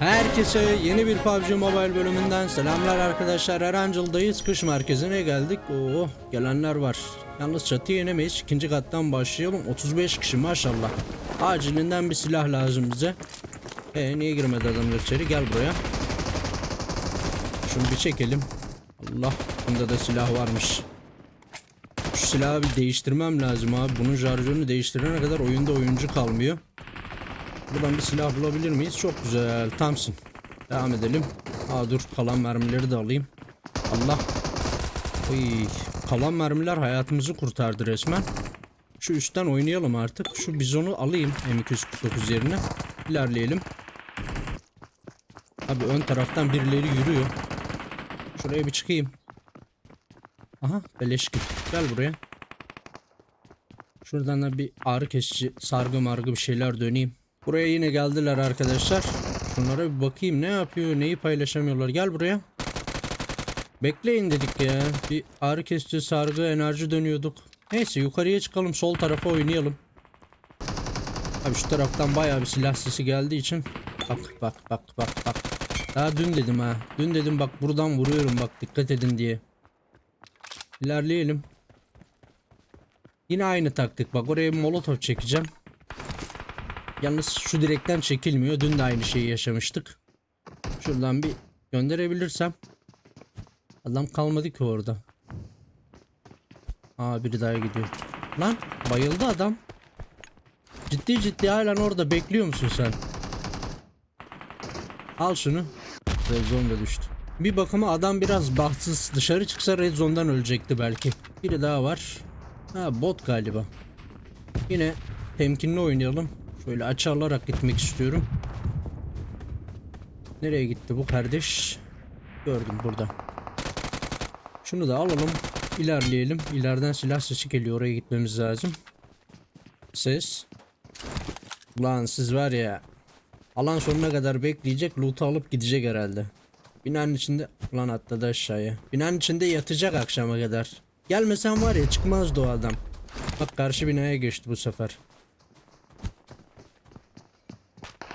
Herkese yeni bir PUBG Mobile bölümünden selamlar arkadaşlar. Erancıl'dayız. Kış merkezine geldik. Oo, gelenler var. Yalnız çatı yenemeyiz. İkinci kattan başlayalım. 35 kişi maşallah. Acilinden bir silah lazım bize. E niye girmedi adamlar içeri? Gel buraya. Şunu bir çekelim. Allah. Bunda da silah varmış. Şu silahı bir değiştirmem lazım abi. Bunun şarjörünü değiştirene kadar oyunda oyuncu kalmıyor. Buradan bir silah bulabilir miyiz? Çok güzel. Tamsın. Devam edelim. Aa dur kalan mermileri de alayım. Allah. Oy. Kalan mermiler hayatımızı kurtardı resmen. Şu üstten oynayalım artık. Şu bizonu alayım M249 yerine. İlerleyelim. Abi ön taraftan birileri yürüyor. Şuraya bir çıkayım. Aha beleş git. Gel buraya. Şuradan da bir ağrı kesici sargı margı bir şeyler döneyim. Buraya yine geldiler arkadaşlar. Şunlara bir bakayım ne yapıyor neyi paylaşamıyorlar. Gel buraya. Bekleyin dedik ya. Bir ağrı kesici sargı enerji dönüyorduk. Neyse yukarıya çıkalım sol tarafa oynayalım. Abi şu taraftan bayağı bir silah sesi geldiği için. Bak bak bak bak bak. Daha dün dedim ha. Dün dedim bak buradan vuruyorum bak dikkat edin diye. İlerleyelim. Yine aynı taktik bak oraya bir molotof çekeceğim. Yalnız şu direkten çekilmiyor. Dün de aynı şeyi yaşamıştık. Şuradan bir gönderebilirsem. Adam kalmadı ki orada. Aa biri daha gidiyor. Lan bayıldı adam. Ciddi ciddi halen orada bekliyor musun sen? Al şunu. Red zone düştü. Bir bakıma adam biraz bahtsız. Dışarı çıksa red zone'dan ölecekti belki. Biri daha var. Ha bot galiba. Yine temkinli oynayalım. Şöyle açı alarak gitmek istiyorum. Nereye gitti bu kardeş? Gördüm burada. Şunu da alalım. İlerleyelim. İleriden silah sesi geliyor. Oraya gitmemiz lazım. Ses. Lan siz var ya. Alan sonuna kadar bekleyecek. Loot'u alıp gidecek herhalde. Binanın içinde... Lan atladı aşağıya. Binanın içinde yatacak akşama kadar. Gelmesen var ya çıkmazdı o adam. Bak karşı binaya geçti bu sefer.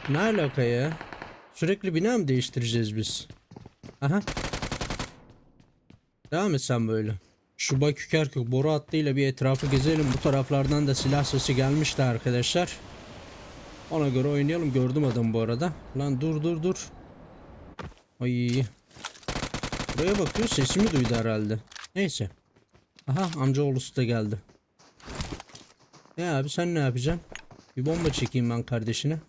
Ne alaka ya? Sürekli bina mı değiştireceğiz biz? Aha. Devam et sen böyle. Şu Bakükerkük boru hattıyla bir etrafı gezelim. Bu taraflardan da silah sesi gelmişti arkadaşlar. Ona göre oynayalım. Gördüm adamı bu arada. Lan dur dur dur. Ay. Buraya bakıyor. Sesimi duydu herhalde. Neyse. Aha amcaoğlusu da geldi. Ya abi sen ne yapacaksın? Bir bomba çekeyim ben kardeşine.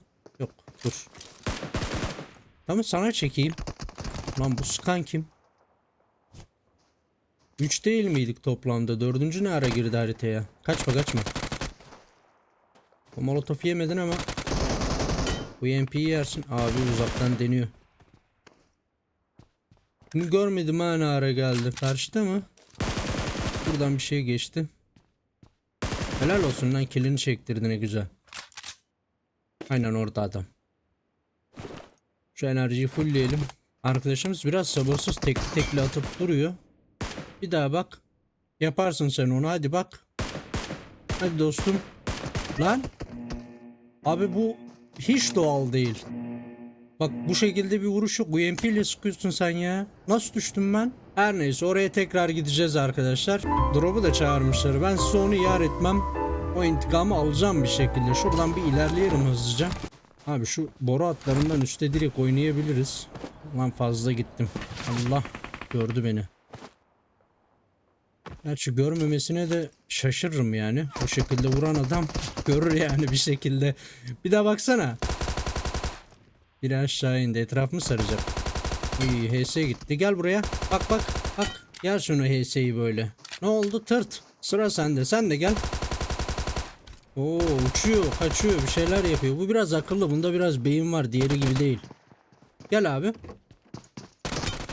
Dur. Tamam sana çekeyim. Lan bu sıkan kim? 3 değil miydik toplamda? Dördüncü ne ara girdi haritaya? Kaçma kaçma. O molotof yemedin ama bu MP'yi yersin. Abi uzaktan deniyor. Bunu görmedim ha ne ara geldi. Karşıda mı? Buradan bir şey geçti. Helal olsun lan kilini çektirdi ne güzel. Aynen orada adam. Şu enerjiyi fullleyelim. Arkadaşımız biraz sabırsız tekli tekli atıp duruyor. Bir daha bak. Yaparsın sen onu hadi bak. Hadi dostum. Lan. Abi bu hiç doğal değil. Bak bu şekilde bir vuruş yok. UMP ile sıkıyorsun sen ya. Nasıl düştüm ben? Her neyse oraya tekrar gideceğiz arkadaşlar. Drop'u da çağırmışlar. Ben size onu yar etmem. O intikamı alacağım bir şekilde. Şuradan bir ilerleyelim hızlıca. Abi şu boru hatlarından üstte direkt oynayabiliriz. Lan fazla gittim. Allah gördü beni. Gerçi görmemesine de şaşırırım yani. O şekilde vuran adam görür yani bir şekilde. Bir daha baksana. Biri aşağı indi. Etrafımı saracak. İyi HS gitti. Gel buraya. Bak bak. Bak. Gel şunu HS'yi böyle. Ne oldu? Tırt. Sıra sende. Sen de gel. Oo uçuyor. Kaçıyor. Bir şeyler yapıyor. Bu biraz akıllı. Bunda biraz beyin var. Diğeri gibi değil. Gel abi.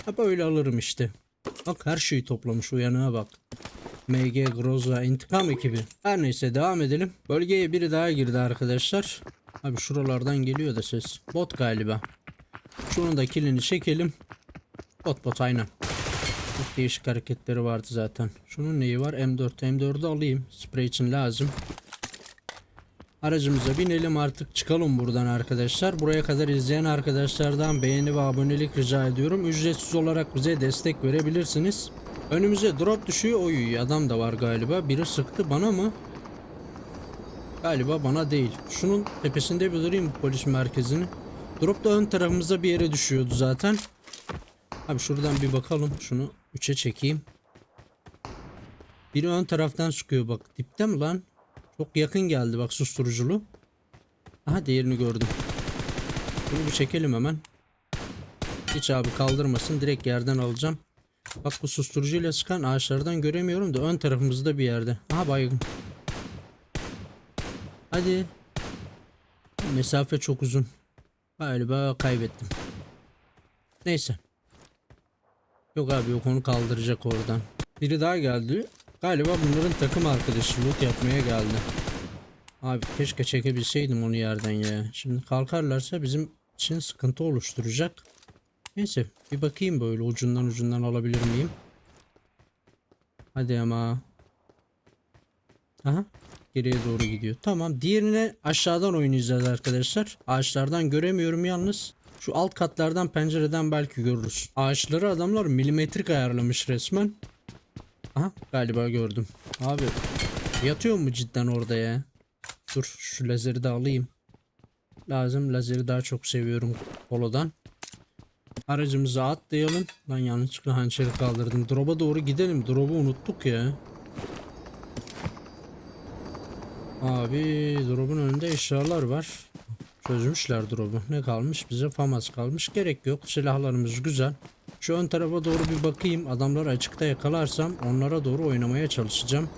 Ha böyle alırım işte. Bak her şeyi toplamış. Uyanığa bak. MG Groza intikam ekibi. Her neyse devam edelim. Bölgeye biri daha girdi arkadaşlar. Abi şuralardan geliyor da ses. Bot galiba. Şunun da kilini çekelim. Bot bot aynen. Çok değişik hareketleri vardı zaten. Şunun neyi var? M4. M4'ü alayım. Sprey için lazım. Aracımıza binelim artık çıkalım buradan arkadaşlar. Buraya kadar izleyen arkadaşlardan beğeni ve abonelik rica ediyorum. Ücretsiz olarak bize destek verebilirsiniz. Önümüze drop düşüyor. Oy adam da var galiba. Biri sıktı bana mı? Galiba bana değil. Şunun tepesinde bir durayım polis merkezini. Drop da ön tarafımızda bir yere düşüyordu zaten. Abi şuradan bir bakalım. Şunu 3'e çekeyim. Biri ön taraftan sıkıyor bak. Dipte mi lan? Çok yakın geldi bak susturuculu. Aha diğerini gördüm. Bunu bir çekelim hemen. Hiç abi kaldırmasın. Direkt yerden alacağım. Bak bu susturucuyla sıkan ağaçlardan göremiyorum da ön tarafımızda bir yerde. Aha baygın. Hadi. Mesafe çok uzun. Galiba kaybettim. Neyse. Yok abi yok onu kaldıracak oradan. Biri daha geldi. Galiba bunların takım arkadaşı loot yapmaya geldi. Abi keşke çekebilseydim onu yerden ya. Şimdi kalkarlarsa bizim için sıkıntı oluşturacak. Neyse bir bakayım böyle ucundan ucundan alabilir miyim? Hadi ama. Aha geriye doğru gidiyor. Tamam diğerine aşağıdan oynayacağız arkadaşlar. Ağaçlardan göremiyorum yalnız. Şu alt katlardan pencereden belki görürüz. Ağaçları adamlar milimetrik ayarlamış resmen. Aha galiba gördüm. Abi yatıyor mu cidden orada ya? Dur şu lazeri de alayım. Lazım lazeri daha çok seviyorum polodan. Aracımıza atlayalım. Ben yanlışlıkla hançeri kaldırdım. Drop'a doğru gidelim. Drop'u unuttuk ya. Abi drop'un önünde eşyalar var. Çözmüşler drop'u. Ne kalmış? Bize famas kalmış. Gerek yok. Silahlarımız güzel. Şu ön tarafa doğru bir bakayım. Adamları açıkta yakalarsam onlara doğru oynamaya çalışacağım.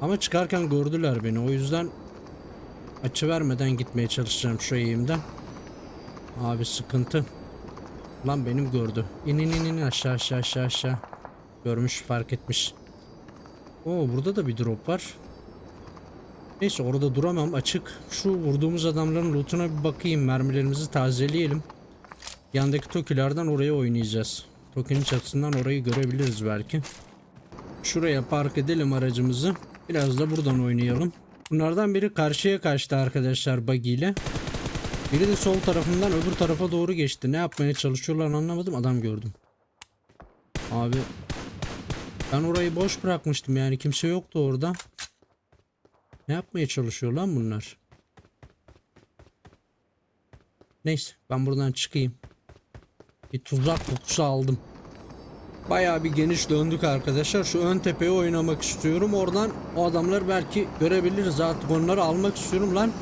Ama çıkarken gördüler beni. O yüzden açı vermeden gitmeye çalışacağım şu eğimden. Abi sıkıntı. Lan benim gördü. İn in in in aşağı aşağı aşağı aşağı. Görmüş fark etmiş. Oo burada da bir drop var. Neyse orada duramam açık. Şu vurduğumuz adamların lootuna bir bakayım. Mermilerimizi tazeleyelim. Yandaki Toki'lerden oraya oynayacağız. Toki'nin çatısından orayı görebiliriz belki. Şuraya park edelim aracımızı. Biraz da buradan oynayalım. Bunlardan biri karşıya kaçtı arkadaşlar buggy ile. Biri de sol tarafından öbür tarafa doğru geçti. Ne yapmaya çalışıyorlar anlamadım. Adam gördüm. Abi ben orayı boş bırakmıştım yani kimse yoktu orada. Ne yapmaya çalışıyor lan bunlar? Neyse ben buradan çıkayım. Bir tuzak kokusu aldım. Bayağı bir geniş döndük arkadaşlar. Şu ön tepeye oynamak istiyorum. Oradan o adamları belki görebiliriz. Artık onları almak istiyorum lan.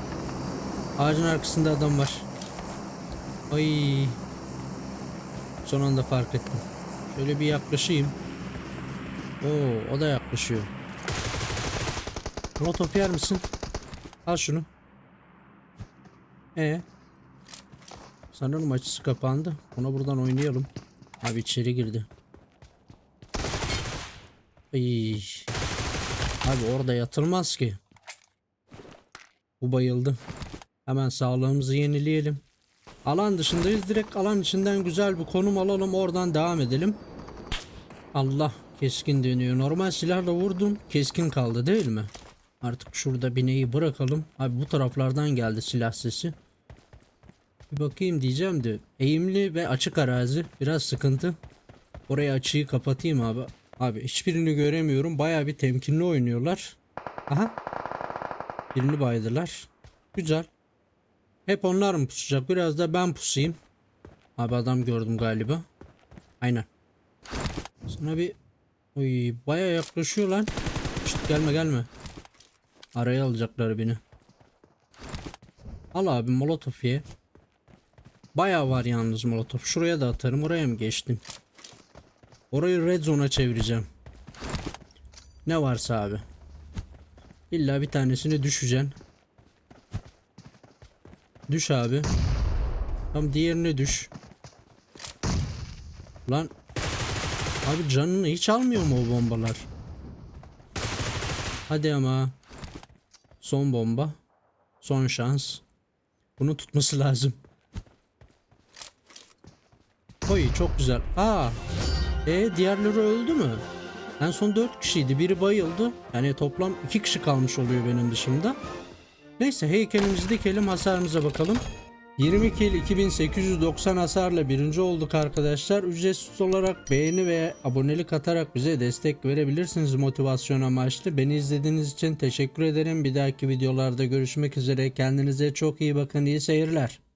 Ağacın arkasında adam var. Ay. Son anda fark ettim. Şöyle bir yaklaşayım. Oo, o da yaklaşıyor. Molotof yer misin? Al şunu. E. Sanırım açısı kapandı. Ona buradan oynayalım. Abi içeri girdi. Ay. Abi orada yatılmaz ki. Bu bayıldı. Hemen sağlığımızı yenileyelim. Alan dışındayız. Direkt alan içinden güzel bir konum alalım. Oradan devam edelim. Allah keskin dönüyor. Normal silahla vurdum. Keskin kaldı değil mi? Artık şurada bineği bırakalım. Abi bu taraflardan geldi silah sesi. Bir bakayım diyeceğim de eğimli ve açık arazi biraz sıkıntı. Oraya açıyı kapatayım abi. Abi hiçbirini göremiyorum. Baya bir temkinli oynuyorlar. Aha. Birini baydılar. Güzel. Hep onlar mı pusacak? Biraz da ben pusayım. Abi adam gördüm galiba. Aynen. Sana bir Oy baya yaklaşıyor lan. Şşt, gelme gelme. Araya alacaklar beni. Al abi molotof ye. Baya var yalnız molotof. Şuraya da atarım. Oraya mı geçtim? Orayı red zone'a çevireceğim. Ne varsa abi. İlla bir tanesini düşeceksin. Düş abi. Tam diğerine düş. Lan. Abi canını hiç almıyor mu o bombalar? Hadi ama. Son bomba. Son şans. Bunu tutması lazım. Oy çok güzel. Aa. E diğerleri öldü mü? En son 4 kişiydi. Biri bayıldı. Yani toplam 2 kişi kalmış oluyor benim dışımda. Neyse heykelimizi dikelim hasarımıza bakalım. 20 kill 2890 hasarla birinci olduk arkadaşlar. Ücretsiz olarak beğeni ve abonelik atarak bize destek verebilirsiniz motivasyon amaçlı. Beni izlediğiniz için teşekkür ederim. Bir dahaki videolarda görüşmek üzere. Kendinize çok iyi bakın. İyi seyirler.